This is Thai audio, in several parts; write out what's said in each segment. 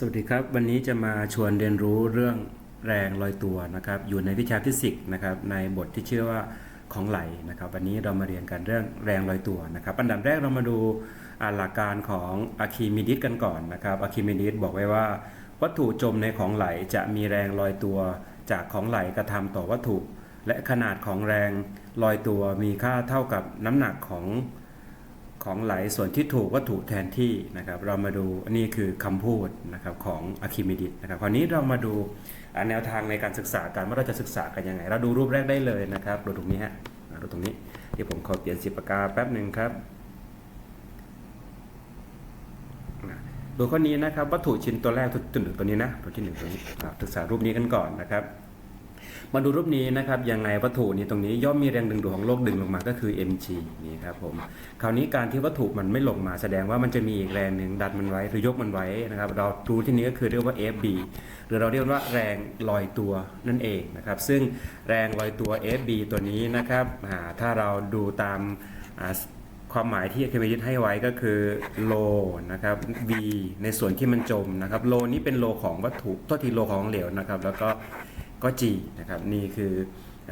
สวัสดีครับ วันนี้จะมาชวนเรียนรู้เรื่องแรงลอยตัวนะครับ อยู่ในวิชาฟิสิกส์นะครับ ในบทที่ชื่อว่าของไหลนะครับ วันนี้เรามาเรียนกันเรื่องแรงลอยตัวนะครับ อันดับแรกเรามาดูอ่าหลักการของอะคิมิดิสกันก่อนนะครับอะคิมิดิสบอกไว้ว่า วัตถุจมในของไหลจะมีแรงลอยตัว จากของไหลกระทำต่อวัตถุ และขนาดของแรงลอยตัวมีค่าเท่ากับน้ำหนักของ ของไหลส่วนที่ถูกวัตถุแทนที่นะครับ เรามาดูอันนี้คือคำพูดนะครับของอะคิมิดิสนะครับคราวนี้เรามาดูแนวทางในการศึกษากันว่าเราจะศึกษากันยังไง เราดูรูปแรกได้เลยนะครับดูตรงนี้ฮะดูตรงนี้ที่ผมขอเปลี่ยนสีปากกาแป๊บหนึ่งครับดูข้อนี้นะครับวัตถุชิ้นตัวแรกตัวหนึ่งตัวนี้นะตัวที่หนึ่งตัวนี้อ่าศึกษารูปนี้กันก่อนนะครับ มาดูรูปนี้นะครับยังไงวัตถุนี้ตรงนี้ย่อมมีแรงดึงดูดของโลกดึงลงมาก็คือ mg นี่ครับผมคราวนี้การที่วัตถุมันไม่ลงมาแสดงว่ามันจะมีอีกแรงหนึ่งดันมันไว้หรือยกมันไว้นะครับเราดูที่นี้ก็คือเรียกว่า fb หรือเราเรียกว่าแรงลอยตัวนั่นเองนะครับซึ่งแรงลอยตัว fb ตัวนี้นะครับถ้าเราดูตามความหมายที่เคมียึดให้ไว้ก็คือโลนะครับ v ในส่วนที่มันจมนะครับโลนี้เป็นโลของวัตถุตัวที่โลของเหลวนะครับ แล้วก็ ก็ G นะครับนี่คือ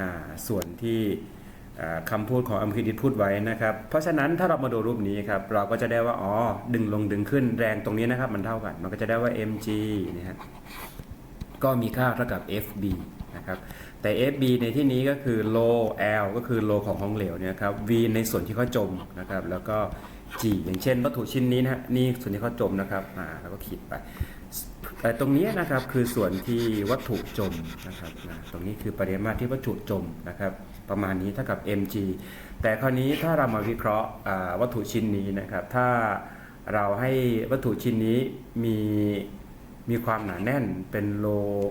อส่วนที่คำพูดของอัมคิดิตพูดไว้นะครับ เพราะฉะนั้นถ้าเรามาดูรูปนี้ครับเราก็จะได้ว่าอ๋อดึงลงดึงขึ้นแรงตรงนี้นะครับมันเท่ากัน มันก็จะได้ว่า mg นะฮะก็มีค่าเท่ากับ fb นะครับแต่ fb ในที่นี้ก็คือโล l ก็คือโลของของเหลวเนี่ยครับ v ในส่วนที่เขาจมนะครับแล้วก็ g อย่างเช่นวัตถุชิ้นนี้นะฮะนี่ส่วนที่เขาจมนะครับอ่าแล้วก็ขีดไป แต่ตรงนี้นะครับคือส่วนที่วัตถุจมนะครับนะตรงนี้คือปริมาตรที่วัตถุจมนะครับ ประมาณนี้เท่ากับ mg แต่คราวนี้ถ้าเรามาวิเคราะห์วัตถุชิ้นนี้นะครับ ถ้าเราให้วัตถุชิ้นนี้มีมีความหนาแน่นเป็นโล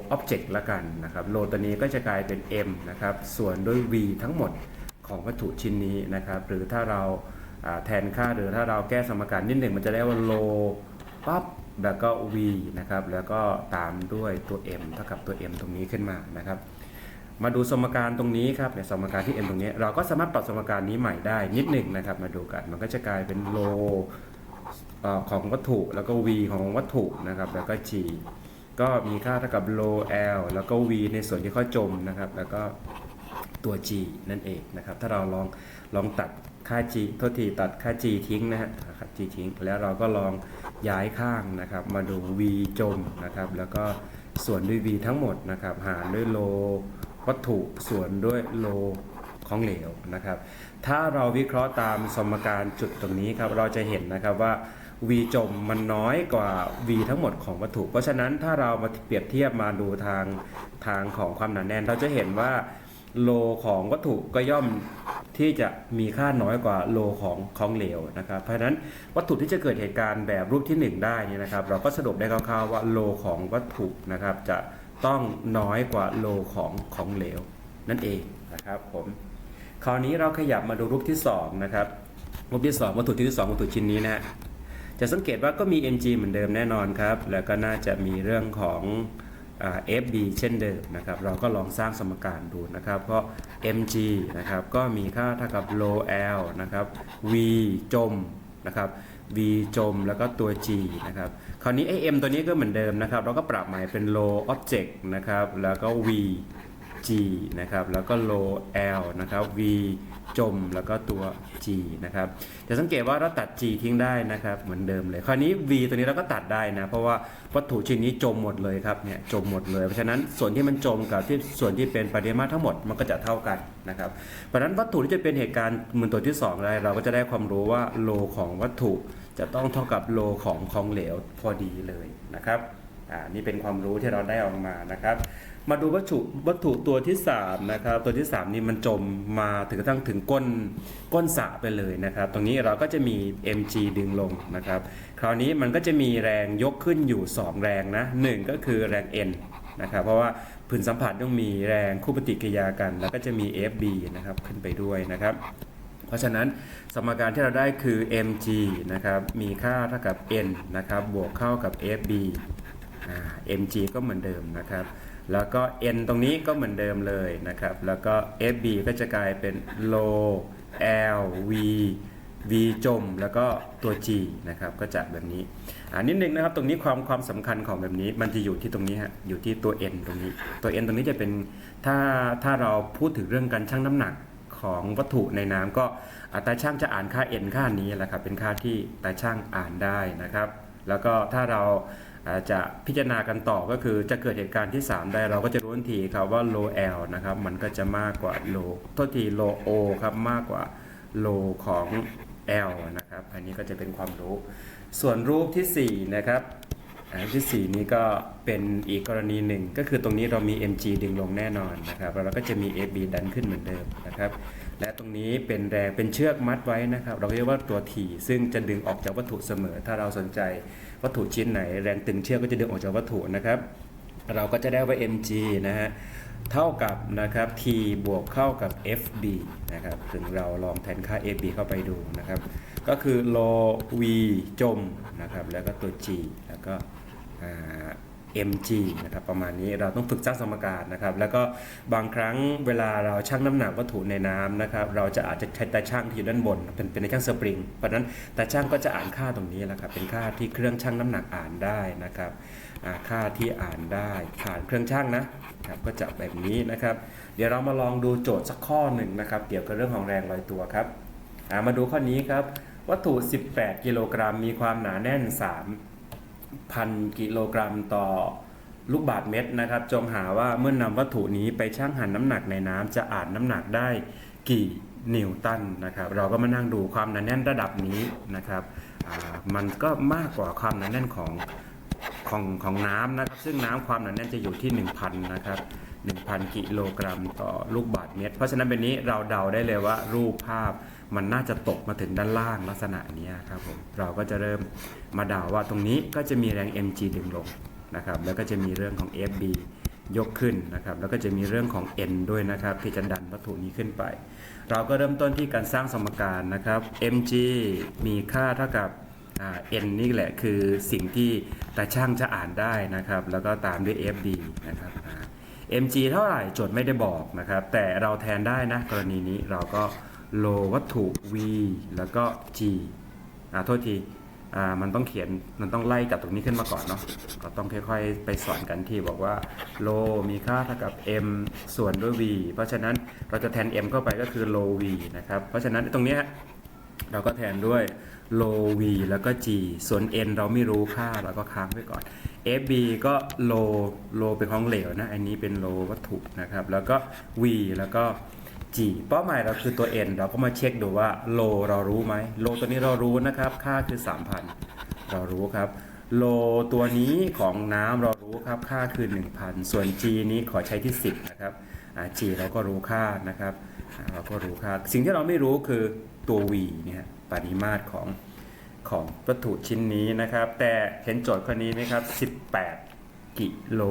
อ็อบเจกต์ละกันนะครับโลตัวนี้ก็จะกลายเป็น m นะครับ ส่วนด้วย v ทั้งหมดของวัตถุชิ้นนี้นะครับ หรือถ้าเราอ่าแทนค่าหรือถ้าเราแก้สมการนิดหนึ่งมันจะได้ว่าโลปั๊บ แล้วก็ v นะครับแล้วก็ตามด้วยตัว m เท่ากับตัว m ตรงนี้ขึ้นมานะครับ มาดูสมการตรงนี้ครับเนี่ยสมการที่ m ตรงนี้ เราก็สามารถปรับสมการนี้ใหม่ได้นิดหนึ่งนะครับ มาดูกันมันก็จะกลายเป็นโลของวัตถุแล้วก็ v ของวัตถุนะครับ แล้วก็ g ก็มีค่าเท่ากับโล l แล้วก็ v ในส่วนที่เขาจมนะครับ แล้วก็ตัว g นั่นเองนะครับ ถ้าเราลองลองตัด ค่า g โทษทีตัดค่า g ทิ้งนะฮะตัด g ทิ้ง แล้วเราก็ลองย้ายข้างนะครับ มาดู v จมนะครับ แล้วก็ส่วนด้วย v ทั้งหมดนะครับ หารด้วยโลวัตถุส่วนด้วยโลของเหลวนะครับ ถ้าเราวิเคราะห์ตามสมการจุดตรงนี้ครับ เราจะเห็นนะครับว่า v จมมันน้อยกว่า v ทั้งหมดของวัตถุ เพราะฉะนั้นถ้าเรามาเปรียบเทียบมาดูทางทางของความหนาแน่น เราจะเห็นว่าโลของวัตถุก็ย่อม ที่จะมีค่าน้อยกว่าโลของของเหลวนะครับ เพราะฉะนั้นวัตถุที่จะเกิดเหตุการณ์แบบรูปที่ 1 ได้นี่นะครับ เราก็สรุปได้คร่าวๆว่าโลของวัตถุนะครับจะต้องน้อยกว่าโลของของเหลว นั่นเองนะครับผมคราวนี้เราขยับมาดูรูปที่2นะครับรูปที่ 2 วัตถุที่2วัตถุชิ้นนี้นะฮะจะสังเกตว่าก็มี mg เหมือนเดิมแน่นอนครับ แล้วก็น่าจะมีเรื่องของอ fb เช่นเดิมนะครับ เราก็ลองสร้างสมการดูนะครับ เพราะ mg นะครับก็มีค่าเท่ากับ LoL นะครับ v จมนะครับ v จมแล้วก็ตัว g นะครับ คราวนี้ไอ้ m ตัวนี้ก็เหมือนเดิมนะครับ เราก็ปรับใหม่เป็น low object นะครับ แล้วก็ v g นะครับ แล้วก็ low l นะครับ v จมแล้วก็ตัว g นะครับจะสังเกตว่าเราตัด g ทิ้งได้นะครับเหมือนเดิมเลย คราวนี้ v ตัวนี้เราก็ตัดได้นะเพราะว่าวัตถุชิ้นนี้จมหมดเลยครับเนี่ยจมหมดเลย เพราะฉะนั้นส่วนที่มันจมกับที่ส่วนที่เป็นปริมาตรทั้งหมดมันก็จะเท่ากันนะครับเพราะฉะนั้นวัตถุที่จะเป็นเหตุการณ์เหมือนตัวที่ 2 ได้ เราก็จะได้ความรู้ว่าโลของวัตถุจะต้องเท่ากับโลของของเหลวพอดีเลยนะครับอ่านี่เป็นความรู้ที่เราได้ออกมานะครับ มาดูวัตถุวัตถุตัวที่3นะครับตัวที่ 3 นี่มันจมมาถึงกระทั่งถึงก้นก้นสระไปเลยนะครับ ตรงนี้เราก็จะมี mg ดึงลงนะครับ คราวนี้มันก็จะมีแรงยกขึ้นอยู่ 2 แรงนะหนึ่งก็คือแรง n นะครับเพราะว่าพื้นสัมผัสต้องมีแรงคู่ปฏิกิริยากัน แล้วก็จะมี fb นะครับขึ้นไปด้วยนะครับ เพราะฉะนั้นสมการที่เราได้คือ mg นะครับมีค่าเท่ากับ n นะครับบวกเข้ากับ fb mg ก็เหมือนเดิมนะครับ แล้วก็ n ตรงนี้ก็เหมือนเดิมเลยนะครับ แล้วก็ fb ก็จะกลายเป็น low l v v จม แล้วก็ตัว g นะครับ ก็จะแบบนี้อ่านิดนึงนะครับ ตรงนี้ความความสำคัญของแบบนี้ มันจะอยู่ที่ตรงนี้ฮะ อยู่ที่ตัว n ตรงนี้ ตัว n ตรงนี้จะเป็น ถ้าถ้าเราพูดถึงเรื่องการชั่งน้ำหนักของวัตถุในน้ำก็อัตราช่างจะอ่านค่า n ค่านี้แหละครับเป็นค่าที่ตาช่างอ่านได้นะครับ แล้วก็ถ้าเรา จจะพิจารณากันต่อก็คือจะเกิดเหตุการณ์ที่ 3 ได้เราก็จะรู้ทันทีครับว่า low L นะครับมันก็จะมากกว่า low โทษที low O ครับมากกว่า low ของ L นะครับ อันนี้ก็จะเป็นความรู้ ส่วนรูปทีสี่4 นะครับ อันที่ 4 นี้ก็เป็นอีกกรณีหนึ่ง ก็คือตรงนี้เรามี mg ดึงลงแน่นอนนะครับแล้วเราก็จะมี ab ดันขึ้นเหมือนเดิมนะครับ และตรงนี้เป็นแรงเป็นเชือกมัดไว้นะครับ เราเรียกว่าตัว T ซึ่งจะดึงออกจากวัตถุเสมอ ถ้าเราสนใจวัตถุชิ้นไหน แรงตึงเชือกก็จะดึงออกจากวัตถุนะครับ เราก็จะได้ว่า mg นะฮะเท่ากับนะครับ t บวกเข้ากับ fb นะครับ ถึงเราลองแทนค่า ab เข้าไปดูนะครับ ก็คือโล v จมนะครับแล้วก็ตัว g แล้วก็อ่า mg นะครับประมาณนี้เราต้องฝึกสร้างสมการนะครับ แล้วก็บางครั้งเวลาเราชั่งน้ำหนักวัตถุในน้ำนะครับเราจะอาจจะใช้ตาช่างที่อยู่ด้านบน เป็นเป็นในช่างสปริง เพราะนั้นตาช่างก็จะอ่านค่าตรงนี้แหละครับเป็นค่าที่เครื่องชั่งน้ำหนักอ่านได้นะครับค่าที่อ่านได้ผ่านเครื่องชั่งนะครับก็จะแบบนี้นะครับ เดี๋ยวเรามาลองดูโจทย์สักข้อหนึ่งนะครับเกี่ยวกับเรื่องของแรงลอยตัวครับมาดูข้อนี้ครับ วัตถุ 18 กิโลกรัม มีความหนาแน่น 3,000 กิโลกรัมต่อลูกบาศก์เมตรนะครับ จงหาว่าเมื่อนำวัตถุนี้ไปชั่งหันน้ำหนักในน้ำจะอ่านน้ำหนักได้กี่นิวตันนะครับ เราก็มานั่งดูความหนาแน่นระดับนี้นะครับ มันก็มากกว่าความหนาแน่นของของของน้ำนะครับ ซึ่งน้ำความหนาแน่นจะอยู่ที่ 1,000 นะครับ 1,000 กิโลกรัมต่อลูกบาศก์เมตร เพราะฉะนั้นเป็นนี้เราเดาได้เลยว่ารูปภาพ มันน่าจะตกมาถึงด้านล่างลักษณะนี้ครับผมเราก็จะเริ่มมาดาว่าตรงนี้ก็จะมีแรง mg ดึงลงนะครับแล้วก็จะมีเรื่องของ fb ยกขึ้นนะครับแล้วก็จะมีเรื่องของ n ด้วยนะครับที่จะดันวัตถุนี้ขึ้นไป เราก็เริ่มต้นที่การสร้างสมการนะครับ mg มีค่าเท่ากับอ่า n นี่แหละคือสิ่งที่ตาช่างจะอ่านได้นะครับ แล้วก็ตามด้วย fd นะครับ mg เท่าไหร่โจทย์ไม่ได้บอกนะครับ แต่เราแทนได้นะกรณีนี้เราก็ โลวัตถุ v แล้วก็ g อ่าโทษทีอ่ามันต้องเขียนมันต้องไล่จากตรงนี้ขึ้นมาก่อนเนาะก็ต้องค่อยๆ ไปสอนกันที่บอกว่าโลมีค่าเท่ากับ m ส่วนด้วย v เพราะฉะนั้นเราจะแทน m เข้าไปก็คือโล v นะครับ เพราะฉะนั้นตรงเนี้ยเราก็แทนด้วย low v แล้วก็ g ส่วน n เราไม่รู้ค่าเราก็ค้างไว้ก่อน fb ก็ low low เป็นของเหลวนะ อันนี้เป็น low วัตถุนะครับ แล้วก็ v แล้วก็ g เป้าหมายเราคือตัว n เราก็มาเช็คดูว่า low เรารู้ไหม low ตัวนี้เรารู้นะครับ ค่าคือ 3,000 เรารู้ครับ low ตัวนี้ของน้ำเรารู้ครับ ค่าคือ 1,000 ส่วน g นี้ขอใช้ที่ 10 นะครับ g เราก็รู้ค่านะครับ เราก็รู้ค่า สิ่งที่เราไม่รู้คือตัว v เนี่ยปริมาตรของของวัตถุชิ้นนี้นะครับ แต่เห็นโจทย์ข้อนี้ไหมครับ 18 กิโล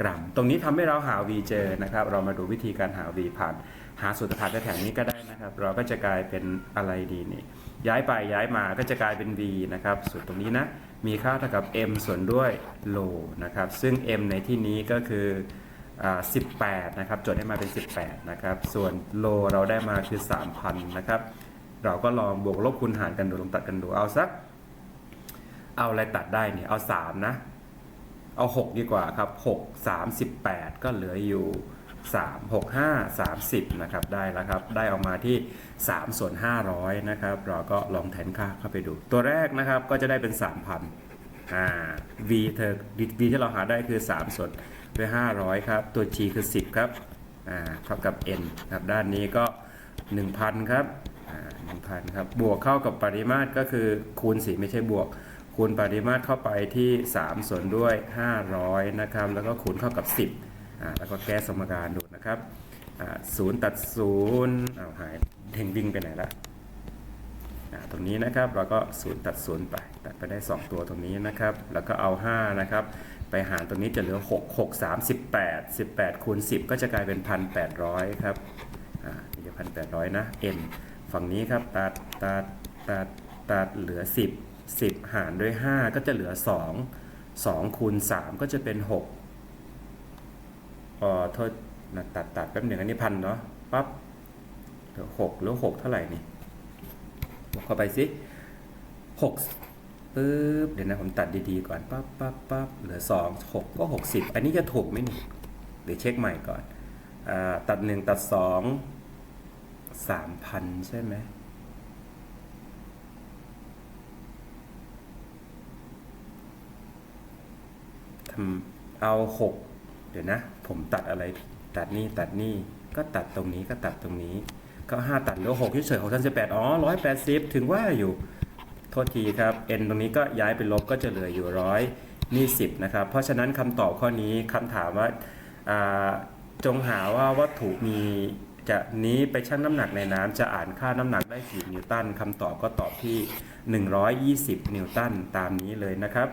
กรัม ตรงนี้ทำให้เราหา v เจอนะครับ เรามาดูวิธีการหา v ผ่าน หาสูตรฐานแถวนี้ก็ได้นะครับ เราก็จะกลายเป็นอะไรดีนี่ ย้ายไปย้ายมาก็จะกลายเป็น v นะครับสูตรตรงนี้นะ มีค่าเท่ากับ m ส่วนด้วยโลนะครับ ซึ่ง m ในที่นี้ก็คือ 18 นะครับจดให้มาเป็น 18 นะครับ ส่วนโลเราได้มาคือ 3,000 นะครับ เราก็ลองบวกลบคูณหารกันดูลองตัดกันดูเอาสัก เอาอะไรตัดได้เนี่ย เอา 3 นะ เอา 6 ดีกว่าครับ 6 3 18ก็เหลืออยู่ 3 6 5 30นะครับได้แล้วครับได้ออกมาที่3ส่วน500นะครับเราก็ลองแทนค่าเข้าไปดู ตัวแรกนะครับก็จะได้เป็น 3,000อ่า v เธอ v ที่เราหาได้คือ 3 ส่วนด้วย 500ครับตัว g คือ 10ครับอ่าเท่ากับ n ครับด้านนี้ก็ 1,000ครับอ่า1,000ครับบวกเข้ากับปริมาตรก็คือคูณสิไม่ใช่บวกคูณปริมาตรเข้าไปที่ 3 ส่วนด้วย 500นะครับแล้วก็คูณเข้ากับ 10 แล้วก็แก้สมการดูนะครับศูนย์ตัดศูนย์เอาหายเฮงวิ่งไปไหนละตรงนี้นะครับเราก็ศูนย์ตัดศูนย์ไป ตัดไปได้ 2 ตัวตรงนี้นะครับ แล้วก็เอา 5 นะครับ ไปหารตรงนี้จะเหลือ 6 6 3 18 18คูณ10 ก็จะกลายเป็น 1,800 ครับอ่านี่จะ1,800 นะ n ฝั่งนี้ครับ ตัดตัดตัดตัดเหลือ 10 10 หารด้วย 5 ก็จะเหลือ 2 2คูณ3ก็จะเป็น 6 อ๋อโทษนะตัดตัดแป๊บหนึ่งอันนี้พันเนาะปั๊บเหลือ6เหลือ6เท่าไหร่นี่บวกเข้าไปสิหกปึ๊บเดี๋ยวนะผมตัดดีๆก่อนปั๊บปั๊บปั๊บเหลือสองหกก็หกสิบอันนี้จะถูกไหมนี่เดี๋ยวเช็คใหม่ก่อนอาตัดหนึ่งตัดสองสามพันใช่ไหมทำเอาหกเดี๋ยวนะ ผมตัดอะไรผิดตัดนี่ตัดนี่ก็ตัดตรงนี้ก็ตัดตรงนี้ ก็ห้าตัดเหลือหกเฉยๆของท่านสิบแปดอ๋อร้อยแปดสิบถึงว่าอยู่โทษทีครับ n ตรงนี้ก็ย้ายไปลบก็จะเหลืออยู่ร้อยนี่สิบนะครับ เพราะฉะนั้นคำตอบข้อนี้คำถามว่าอ่าจงหาว่าวัตถุมีจะนี้ไปชั่งน้ำหนักในน้ำจะอ่านค่าน้ำหนักได้กี่นิวตันคำตอบก็ตอบที่ 120 นิวตันตามนี้เลยนะครับ